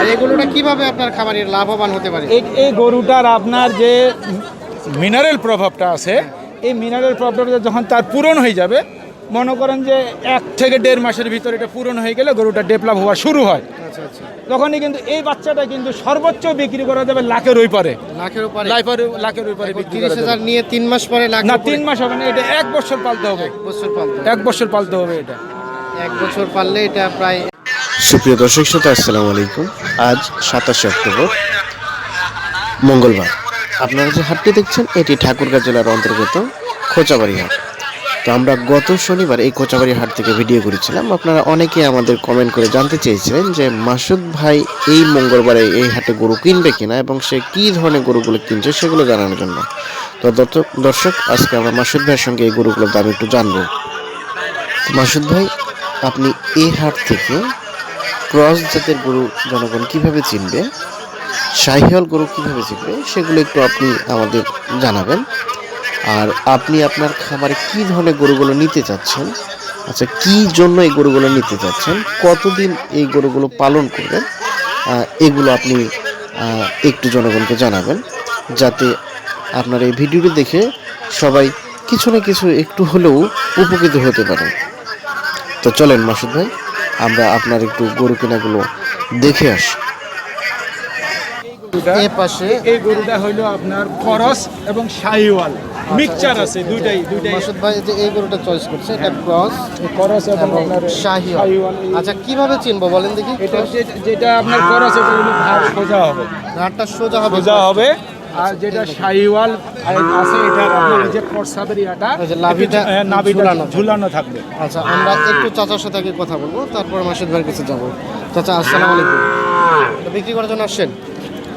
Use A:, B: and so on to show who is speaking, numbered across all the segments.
A: আর এগুলোটা কীভাবে আপনার খামারের লাভবান হতে পারে?
B: এই এই গরুটার আপনার যে মিনারেল প্রভাবটা আছে এই মিনারেল প্রভাবটা যখন তার পূরণ হয়ে যাবে মনে করেন যে এক থেকে দেড় মাসের ভিতরে এটা পূরণ হয়ে গেলে গরুটা ডেভেলপ হওয়া শুরু হয়।
A: আচ্ছা আচ্ছা।
B: তখনই কিন্তু এই বাচ্চাটা কিন্তু সর্বোচ্চ বিক্রি করা যাবে লাখের ওই পারে।
A: লাখের
B: লাইফের লাখের ওই পারে
A: তিরিশ হাজার নিয়ে তিন মাস পরে লাখ
B: না তিন মাস হবে না এটা এক বছর পালতে হবে।
A: বছর পালতে
B: এক বছর পালতে হবে এটা।
A: এক বছর পারলে এটা প্রায়
C: সুপ্রিয় দর্শক শ্রোতা, আসসালামু আলাইকুম। আজ সাতাশে অক্টোবর, মঙ্গলবার। আপনারা যে হাটটি দেখছেন, এটি ঠাকুরগাঁ জেলার অন্তর্গত খোঁচাবাড়ি হাট। তো আমরা গত শনিবার এই খোঁচাবাড়ি হাট থেকে ভিডিও করেছিলাম। আপনারা অনেকে আমাদের কমেন্ট করে জানতে চেয়েছিলেন যে, মাসুদ ভাই এই মঙ্গলবারে এই হাটে গরু কিনবে কিনা এবং সে কী ধরনের গরুগুলো কিনছে সেগুলো জানানোর জন্য। তো দর্শক, আজকে আমরা মাসুদ ভাইয়ের সঙ্গে এই গরুগুলোর দাম একটু জানব। মাসুদ ভাই, আপনি এই হাট থেকে ক্রস জাতের গরু জনগণ কীভাবে চিনবে? শাহিওয়াল গরু কীভাবে চিনবে? সেগুলো একটু আপনি আমাদের জানাবেন। আর আপনি আপনার খামারে কি ধরনের গরুগুলো নিতে চাচ্ছেন? আচ্ছা কি জন্য এই গরুগুলো নিতে চাচ্ছেন? কতদিন এই গরুগুলো পালন করবেন? এগুলো আপনি একটু জনগণকে জানাবেন। যাতে আপনার এই ভিডিওটি দেখে সবাই কিছু না কিছু একটু হলেও উপকৃত হতে পারে। তো চলেন মাসুদ ভাই। আমরা আপনার একটু গরু কেনাগুলো দেখে আসি।
A: এ পাশে
B: এই গরুটা হইল আপনার খরচ এবং শাহিওয়াল মিক্সচার আছে দুইটাই দুইটাই।
A: মাসুদ ভাই যে এই গরুটা চয়েস করছে এটা ক্রস
B: খরচ এবং
A: এবং শাহিওয়াল
B: শাহিওয়াল
A: আচ্ছা কীভাবে চিনবো বলেন দেখি?
B: এটা যেটা আপনার খরচ এটা হলো সোজা হবে।
A: ঘাটটা সোজা হবে।
B: সোজা হবে। আর যেটা শাহিওয়াল আছে এটা আপনার যে প্রসাবের ইয়াটা
A: লাভিটা
B: নাভিটা
A: ঝুলানো।
B: থাকবে।
A: আচ্ছা আমরা একটু চাচার সাথে আগে কথা বলব তারপর মাসুদ ভাইয়ের কাছে যাব। চাচা আসসালামু আলাইকুম। বিক্রি করার জন্য আসছেন?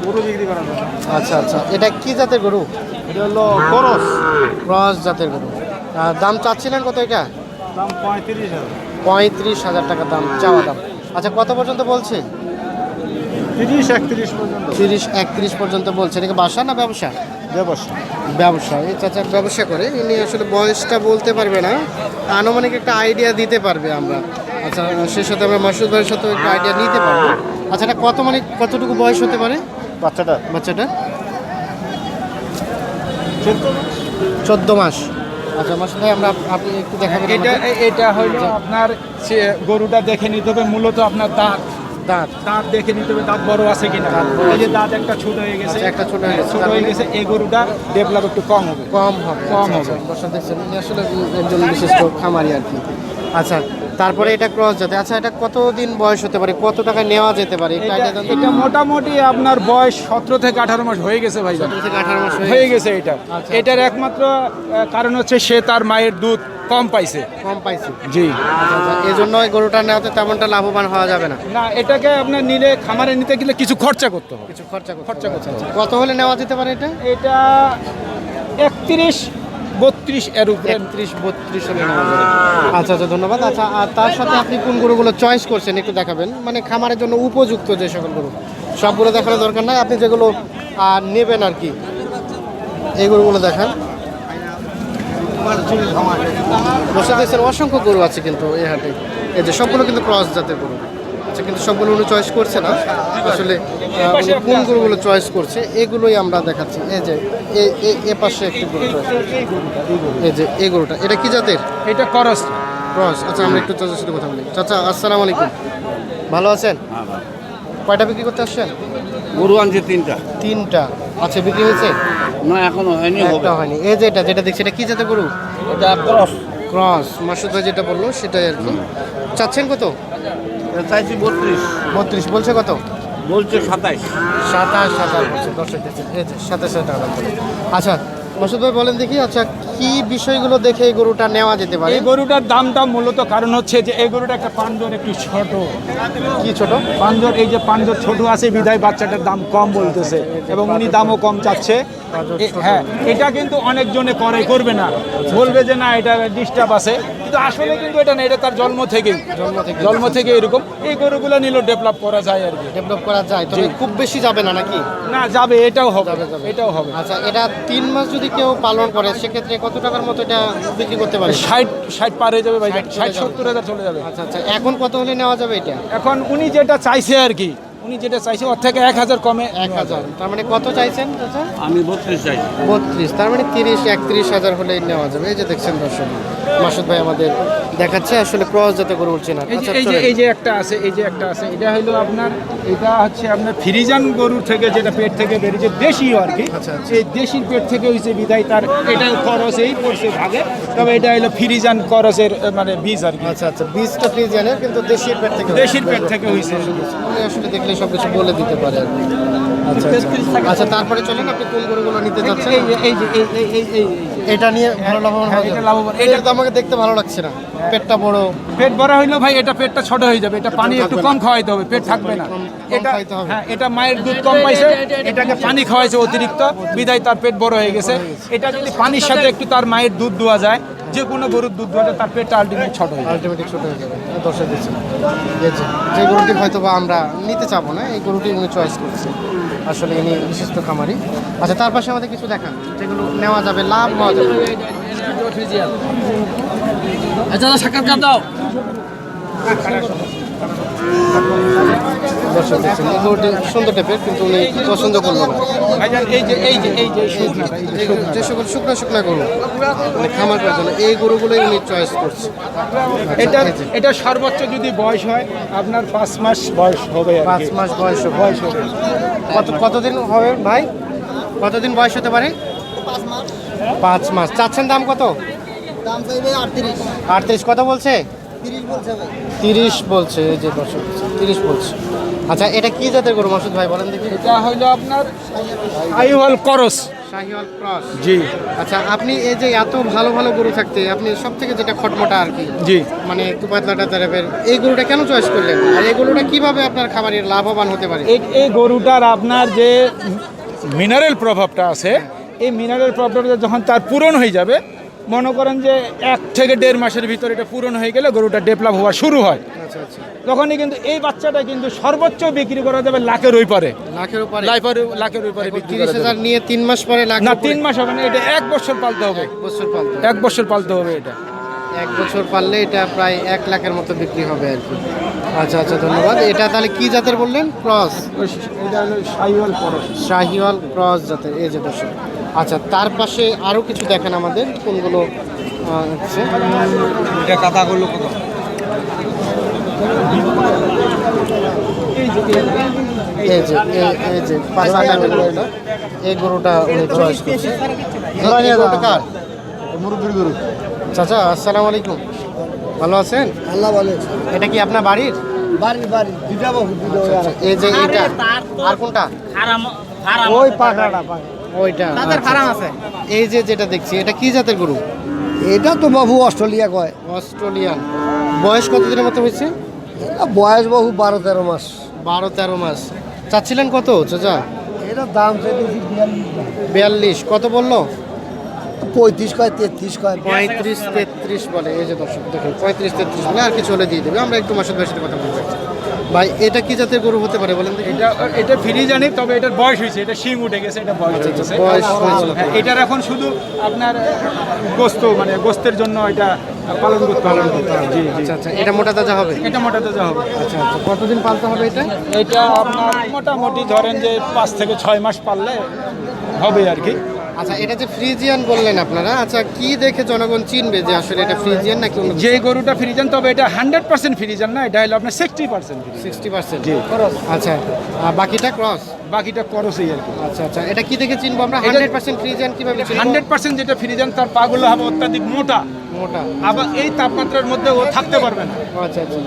B: গরু বিক্রি করা যাবে
A: আচ্ছা আচ্ছা এটা কি জাতের গরু?
B: এটা হলো খরচ
A: ক্রস জাতের গরু। দাম চাচ্ছিলেন কত এটা?
B: দাম পঁয়ত্রিশ হাজার।
A: পঁয়ত্রিশ হাজার টাকা দাম চাওয়া দাম। আচ্ছা কত পর্যন্ত বলছে?
B: তিরিশ একত্রিশ পর্যন্ত।
A: তিরিশ একত্রিশ পর্যন্ত বলছে এটা কি বাসা না ব্যবসা?
B: ব্যবসা।
A: ব্যবসা। এই চাচা ব্যবসা করে। ইনি আসলে বয়সটা বলতে পারবে না। আনুমানিক একটা আইডিয়া দিতে পারবে আমরা। আচ্ছা সেই সাথে আমরা মাসুদ ভাইয়ের সাথে একটা আইডিয়া নিতে পারব। আচ্ছা এটা কত মানে কতটুকু বয়স হতে পারে?
B: বাচ্চাটা?
A: বাচ্চাটা? চোদ্দ মাস। আচ্ছা মাসুদ ভাই আমরা আপনি একটু দেখাবেন
B: এটা? এটা হলো আপনার সে গরুটা দেখে নিতে হবে। মূলত আপনার দাঁত।
A: দাঁত।
B: দাঁত দেখে নিতে হবে দাঁত বড় আছে কিনা। এই যে দাঁত একটা ছোট হয়ে গেছে
A: আচ্ছা, একটা ছোট হয়ে গেছে।
B: ছোট হয়ে গেছে এই গরুটা ডেভেলপ একটু কম হবে।
A: কম হবে
B: কম
A: আচ্ছা,
B: হবে।
A: আচ্ছা, দর্শক দেখছেন আসলে একজন বিশিষ্ট খামারি আর কি। আচ্ছা তারপরে এটা ক্রস যাতে আচ্ছা এটা কতদিন বয়স হতে পারে? কত টাকা নেওয়া যেতে পারে?
B: এটা
A: দেন
B: মোটামুটি আপনার বয়স সতেরো থেকে আঠারো মাস হয়ে গেছে ভাই।
A: সতেরো থেকে আঠারো মাস হয়ে
B: গেছে। এটা।
A: আচ্ছা।
B: এটার একমাত্র কারণ হচ্ছে সে তার মায়ের দুধ। কম পাইছে।
A: কম পাইছে।
B: জি।
A: আচ্ছা এই জন্য এই গরুটা নেওয়াতে তেমনটা লাভবান হওয়া যাবে না।
B: না এটাকে আপনার নিলে খামারে নিতে গেলে কিছু খরচা করতে হবে।
A: কিছু খরচা
B: খরচা করতে হবে।
A: কত হলে নেওয়া যেতে পারে এটা?
B: এটা একত্রিশ বত্রিশ এর উপরে।
A: একত্রিশ বত্রিশ হলে নেওয়া যাবে। আচ্ছা আচ্ছা ধন্যবাদ। আচ্ছা আর তার সাথে আপনি কোন গরুগুলো চয়েস করছেন একটু দেখাবেন? মানে খামারের জন্য উপযুক্ত যে সকল গরু সবগুলো দেখানোর দরকার নাই। আপনি যেগুলো আহ, নেবেন আর কি এই গরুগুলো দেখান। দেখছেন অসংখ্য গরু আছে কিন্তু এই হাটে। এই যে সবগুলো কিন্তু ক্রস জাতের গরু। আচ্ছা কিন্তু সবগুলো উনি চয়েস করছে না। আসলে কোন গরুগুলো চয়েস করছে এগুলোই আমরা দেখাচ্ছি। এই যে এ- এ- এ পাশে একটি গরু এই যে এই গরুটা এটা কি জাতের?
B: এটা খরচ
A: ক্রস আচ্ছা আমরা একটু চাচার সাথে কথা বলি। চাচা আসসালামু আলাইকুম। ভালো আছেন? কয়টা বিক্রি করতে আসছেন?
D: গরু আনছে তিনটা।
A: তিনটা। আচ্ছা বিক্রি হয়েছে?
D: না এখনও হয়নি হবে।
A: হয়নি। এই যে এটা যেটা দেখছি এটা কি জাতের গরু?
D: এটা ক্রস।
A: ক্রস। মাসুদ ভাই যেটা বলল সেটাই আর কি। চাচ্ছেন কত?
D: চাইছি বত্রিশ।
A: বত্রিশ। বলছে কত?
D: বলছে সাতাইশ।
A: সাতাশ হাজার বলছে। দশ দেখছেন এই যে সাতাশ হাজার টাকা আচ্ছা মাসুদ ভাই বলেন দেখি। আচ্ছা কি বিষয়গুলো দেখে এই গরুটা নেওয়া যেতে পারে?
B: এই গরুটার দামটা মূলত কারণ হচ্ছে যে এই গরুটা একটা পাঞ্জর একটু ছোট।
A: কি ছোট?
B: পাঞ্জর এই যে পাঞ্জর ছোট আছে বিদায় বাচ্চাটার দাম কম বলতেছে এবং উনি দামও কম চাচ্ছে। হ্যাঁ এটা কিন্তু অনেকজনে করে করবে না। বলবে যে না এটা ডিস্টার্ব আছে। কিন্তু আসলে কিন্তু এটা না এটা তার জন্ম থেকেই।
A: জন্ম থেকে
B: এরকম। এই গরুগুলো নিলেও ডেভেলপ করা যায় আর কি।
A: ডেভেলপ করা যায় তবে খুব বেশি যাবে না নাকি?
B: না যাবে এটাও হবে। এটাও হবে।
A: আচ্ছা এটা তিন মাস যদি কেউ পালন করে সেক্ষেত্রে কত টাকার মতো এটা বিক্রি করতে পারে
B: ষাট ষাট পার হয়ে যাবে ভাই।
A: ষাট।
B: সত্তর হাজার চলে যাবে।
A: আচ্ছা আচ্ছা এখন কত হলে নেওয়া যাবে এটা?
B: এখন উনি যেটা চাইছে আর কি উনি যেটা চাইছে ওর থেকে এক হাজার কমে
A: এক হাজার। তার মানে কত চাইছেন
D: আমি বত্রিশ চাইছি।
A: বত্রিশ তার মানে তিরিশ একত্রিশ হাজার হলেই নেওয়া যাবে। এই যে দেখছেন দর্শক মাসুদ ভাই আমাদের দেখাচ্ছে। আসলে ক্রস যাতে করে উঠছে না
B: এই যে এই যে। এই যে একটা আছে এই যে একটা আছে এটা হলো আপনার এটা হচ্ছে আপনার ফ্রিজান গরুর থেকে যেটা পেট থেকে বেরিয়েছে দেশি আর কি।
A: আচ্ছা, আচ্ছা।
B: এই দেশির পেট থেকে হয়েছে বিদায় তার এটা খরচেই পড়ছে ভাগে। তবে এটা হলো ফ্রিজান করসের মানে বীজ আর কি।
A: আচ্ছা আচ্ছা বীজটা ফ্রিজিয়ানের কিন্তু দেশির পেট থেকে
B: দেশির পেট থেকে হয়েছে।
A: আসলে দেখলে সব কিছু বলে দিতে পারে আর কি। আচ্ছা আচ্ছা। আচ্ছা তারপরে চলেন আপনি কোন গরুগুলো নিতে যাচ্ছেন?
B: এই যে এই যে এই এই এই এই
A: এটা নিয়ে ভালো লাভবান
B: হ্যাঁ,
A: হওয়া
B: এটা লাভবান।
A: এটা তো আমাকে দেখতে ভালো লাগছে না। পেটটা বড়।
B: পেট বড় হইল ভাই এটা পেটটা ছোট হয়ে যাবে। এটা পানি একটু কম খাওয়াইতে হবে পেট থাকবে না।
A: কম
B: এটা
A: খাওয়াইতে হবে।
B: হ্যাঁ এটা মায়ের দুধ কম পাইছে এটাকে পানি খাওয়াইছে অতিরিক্ত। বিদায় তার পেট বড় হয়ে গেছে। এটা যদি পানির সাথে একটু তার মায়ের দুধ দেওয়া যায় যে কোনো গরুর দুধ দেওয়া তার পেটটা আলটিমেট ছোট হয়ে আলটিমেটিক
A: ছোটো ছোট হয়ে যাবে। দর্শক দিচ্ছে ঠিক যে যে গরুটি হয়তো বা আমরা নিতে চাবো না এই গরুটি উনি চয়েস করছে। আসলে ইনি বিশিষ্ট খামারি। আচ্ছা তার পাশে আমাদের কিছু দেখান। যেগুলো নেওয়া যাবে লাভ নেওয়া যাবে।
D: আচ্ছা সাক্ষাৎকার দাও।
A: দর্শক দেখছেন গরুটি সুন্দর টাইপের কিন্তু উনি পছন্দ করল না।
B: ভাইজান এই যে এই যে এই যে যে
A: গরু- যে সকল শুকনা শুকনা গরু মানে খামার এই গরুগুলোই উনি চয়েস করছে।
B: এটা এটা সর্বোচ্চ যদি বয়স হয় আপনার পাঁচ মাস বয়স হবে
A: পাঁচ মাস বয়স
B: বয়স হবে।
A: কত কতদিন হবে ভাই? কতদিন বয়স হতে পারে? পাঁচ মাস। চাচ্ছেন দাম কত?
E: দাম আটত্রিশ।
A: আটত্রিশ কত বলছে?
E: তিরিশ বলছে ভাই।
A: তিরিশ বলছে যে দর্শক তিরিশ বলছে। আচ্ছা এটা কি জাতের গরু মাসুদ ভাই বলেন দেখি।
B: এটা হইল আপনার আইওয়াল করস।
A: শাহিওয়াল ক্রস।
B: জি।
A: আচ্ছা আপনি এই যে এত ভালো ভালো গরু থাকতে আপনি সব থেকে যেটা খটমটা আর কি?
B: জি।
A: মানে একটু পাতলাটা টাইপের এই গরুটা কেন চয়েস করলেন? আর এই গরুটা কীভাবে আপনার খাবারের লাভবান হতে পারে?
B: এই এই গরুটার আপনার যে মিনারেল প্রভাবটা আছে এই মিনারেল প্রভাবটা যখন তার পূরণ হয়ে যাবে মনে করেন যে এক থেকে দেড় মাসের ভিতরে এটা পূরণ হয়ে গেলে গরুটা ডেভেলপ হওয়া শুরু হয়।
A: আচ্ছা আচ্ছা।
B: তখনই কিন্তু এই বাচ্চাটা কিন্তু সর্বোচ্চ বিক্রি করা যাবে লাখের ওই পারে।
A: লাখের উপরে
B: লাখের ওই পারে বিক্রি
A: তিরিশ হাজার নিয়ে তিন মাস পরে লাখ
B: না তিন মাস হবে না এটা এক বছর পালতে হবে।
A: বছর পালতে হবে।
B: এক বছর পালতে হবে এটা।
A: এক বছর পারলে এটা প্রায় এক লাখের মতো বিক্রি হবে আর কি। আচ্ছা আচ্ছা ধন্যবাদ। এটা তাহলে কি জাতের বললেন? ক্রস।
B: এটা হলো সাইওয়াল করস
A: শাহিওয়াল ক্রস জাতের এই যে দর্শক। আচ্ছা তার পাশে আরও কিছু দেখেন আমাদের কোনগুলো হচ্ছে
D: এটা কাতা করল কত?
A: এই যে এই যে গরুটা এই গরুটা উনি চয়েস করছে। এই- এই গরুটা কার?
E: মুরব্বীর গরু।
A: চাচা আসসালামু আলাইকুম। ভালো আছেন?
E: আল্লাহ বলে
A: এটা কি আপনার বাড়ির?
E: বাড়ি বাড়ি দুটা বহু আর
A: এই যে এটা আর কোনটা?
E: ওই পাখাটা পাখা
A: ওইটা। আচ্ছা। এই যে যেটা দেখছি এটা কি জাতের গরু?
E: এটা তো বাবু অস্ট্রেলিয়া কয়।
A: অস্ট্রেলিয়ান। বয়স কতদিনের মতো হয়েছে?
E: এটা বয়স বাবু বারো তেরো মাস।
A: বারো তেরো মাস। চাচ্ছিলেন কত চাচা?
E: এটা দাম বিয়াল্লিশ।
A: কত বলল?
E: পঁয়ত্রিশ কয় তেত্রিশ কয়?
A: পঁয়ত্রিশ তেত্রিশ বলে এই যে দর্শক দেখুন পঁয়ত্রিশ তেত্রিশ বলে আর কিছু হলে দিয়ে দেবে। আমরা একটু মাসের ভাইয়ের সাথে কথা বলব। ভাই এটা কি জাতের গরু হতে পারে বলেন
B: এটা এটা ফ্রি জানি তবে এটার বয়স হয়েছে এটা শিং উঠে গেছে এটা বয়স হয়ে গেছে
A: বয়স হয়েছে।
B: হ্যাঁ, এটার এখন শুধু আপনার গোস্ত মানে গোস্তের জন্য এটা পালন করতে পালন করতে হবে। জি জি।
A: আচ্ছা আচ্ছা এটা মোটা তাজা হবে?
B: এটা মোটা তাজা হবে।
A: আচ্ছা আচ্ছা কতদিন পালতে হবে এটা?
B: এটা আপনার মোটামুটি ধরেন যে পাঁচ থেকে ছয় মাস পাললে হবে আর কি।
A: আচ্ছা এটা যে ফ্রিজিয়ান বললেন আপনারা আচ্ছা কি দেখে জনগণ চিনবে যে আসলে এটা ফ্রিজিয়ান নাকি
B: যে গরুটা ফ্রিজিয়ান তবে এটা হান্ড্রেড পার্সেন্ট ফ্রিজিয়ান না এটা হলো আপনার সিক্সটি পার্সেন্ট
A: সিক্সটি পার্সেন্ট। আচ্ছা বাকিটা ক্রস
B: বাকিটা করসই আর কি।
A: আচ্ছা আচ্ছা এটা কি দেখে চিনবো আমরা? হান্ড্রেড পার্সেন্ট ফ্রিজিয়ান কীভাবে
B: হান্ড্রেড পার্সেন্ট যেটা ফ্রিজিয়ান তার পাগুলো হবে অত্যাধিক মোটা।
A: মোটা।
B: আবার এই তাপমাত্রার মধ্যে ও থাকতে পারবে না।
A: ও আচ্ছা আচ্ছা।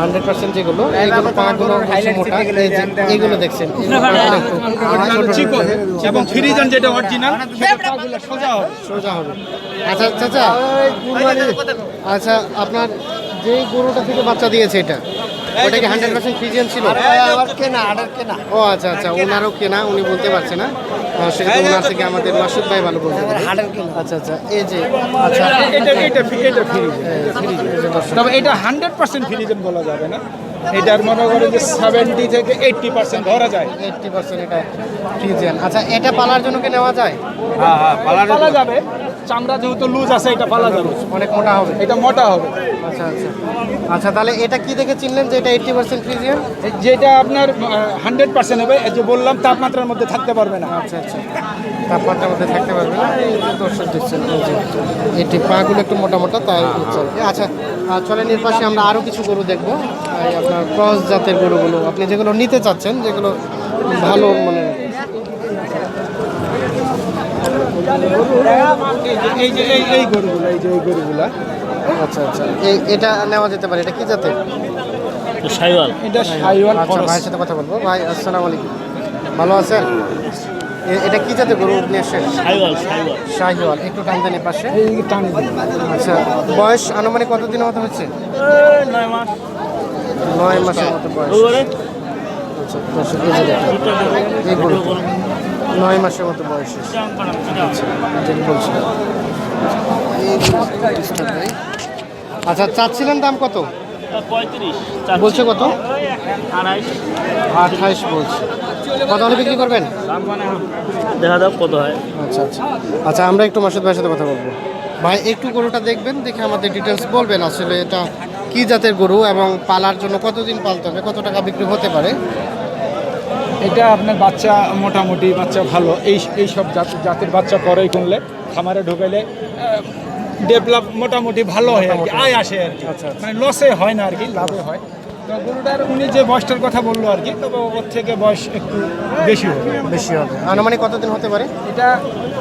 A: হান্ড্রেড পার্সেন্ট যেগুলো এইগুলো পাগুলো মোটা। এইগুলো দেখছেন।
B: চিকন এবং ফ্রিজান যেটা অরিজিনাল সেটা পাগুলো সোজা হবে।
A: সোজা হবে। আচ্ছা আচ্ছা আপনার যে গরুটা থেকে বাচ্চা দিয়েছে এটা ওটা কি হান্ড্রেড পার্সেন্ট ফ্রিজিয়ান ছিল?
E: কেনা
A: ও আচ্ছা আচ্ছা ওনারও কেনা উনি বলতে পারছে না। সেক্ষেত্রে ওনার থেকে আমাদের মাসুদ ভাই ভালো বলতে আচ্ছা আচ্ছা এই যে আচ্ছা।
B: এটা এটা এটা
A: এই
B: তবে এটা হান্ড্রেড পার্সেন্ট ফ্রিজান বলা যাবে না। এটার মনে করেন যে সেভেন্টি থেকে এইট্টি পার্সেন্ট ধরা যায়।
A: এইটটি পার্সেন্ট এটা ফ্রিজিয়ান। আচ্ছা এটা পালার জন্য কি নেওয়া যায়?
D: হ্যাঁ হ্যাঁ
B: পালা যাবে চামড়া যেহেতু লুজ আছে এটা পালা যাবে।
A: অনেক মোটা হবে।
B: এটা মোটা হবে।
A: আচ্ছা আচ্ছা। আচ্ছা তাহলে এটা কি দেখে চিনলেন যে এটা এইটটি পার্সেন্ট ফ্রিজিয়ান?
B: যেটা আপনার হান্ড্রেড পার্সেন্ট হবে যে বললাম তাপমাত্রার মধ্যে থাকতে পারবে না।
A: আচ্ছা আচ্ছা। তাপমাত্রার মধ্যে থাকতে পারবে না এই যে দর্শক দেখছেন এটি পাগুলো একটু মোটা মোটা তাই হচ্ছে। আচ্ছা চলেন এর পাশে আমরা আরও কিছু গরু দেখব। আপনার ক্রস জাতের গরুগুলো আপনি যেগুলো নিতে চাচ্ছেন যেগুলো ভালো মানে
B: এই যে এই গরুগুলো এই যে এই গরুগুলা।
A: আচ্ছা আচ্ছা। এই এটা নেওয়া যেতে পারে এটা কি জাতের?
D: সাইওয়াল।
B: এটা সাইওয়াল
A: আচ্ছা ভাইয়ের সাথে কথা বলব। ভাই আসসালামু আলাইকুম। ভালো আছেন? এটা কি জাতের গরু
D: সাইওয়াল সাইওয়াল।
A: শাহিওয়াল একটু টানতেন এর পাশে।
B: এই
A: আচ্ছা বয়স আনুমানিক কতদিনের মতো হচ্ছে?
D: নয় মাস।
A: নয় মাসের মতো বয়স। আচ্ছা এই নয় মাসের মতো বয়স। আচ্ছা যেটা বলছিলাম। আচ্ছা চাচ্ছিলেন দাম কত?
D: পঁয়ত্রিশ
A: বলছে কত? আঠাইশ বলছে। কত হলে বিক্রি করবেন?
D: দেখা যাক কত হয়।
A: আচ্ছা আচ্ছা। আচ্ছা আমরা একটু মাসুদ ভাইয়ের সাথে কথা বলব। ভাই একটু গরুটা দেখবেন দেখে আমাদের ডিটেলস বলবেন আসলে এটা কি জাতের গরু এবং পালার জন্য কতদিন পালতে হবে কত টাকা বিক্রি হতে পারে?
B: এটা আপনার বাচ্চা মোটামুটি বাচ্চা ভালো। এই এই সব জাত- জাতের বাচ্চা করে কিনলে খামারে ঢুকাইলে ডেভেলপ মোটামুটি ভালো হয় আর কি আয় আসে আর কি।
A: আচ্ছা, আচ্ছা।
B: মানে লসে হয় না আর কি লাভে হয়। তো গরুটার উনি যে বয়সটার কথা বলল আর কি তবে ওর থেকে বয়স একটু বেশি হবে।
A: বেশি হবে। আনুমানিক কতদিন হতে পারে?
B: এটা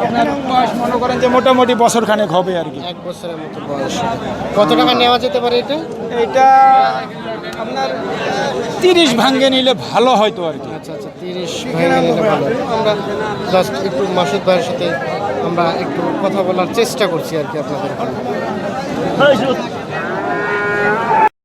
B: আপনার বয়স মনে করেন যে মোটামুটি বছর খানেক হবে আর কি।
A: এক বছরের মতো বয়স কত টাকা নেওয়া যেতে পারে এটা?
B: এটা আপনার তিরিশ ভাঙ্গে নিলে ভালো হয়তো আর কি।
A: আচ্ছা আচ্ছা। তিরিশ ভেঙে আমরা জাস্ট একটু মাসুদ ভাইয়ের সাথে আমরা একটু কথা বলার চেষ্টা করছি আর কি আপনাদের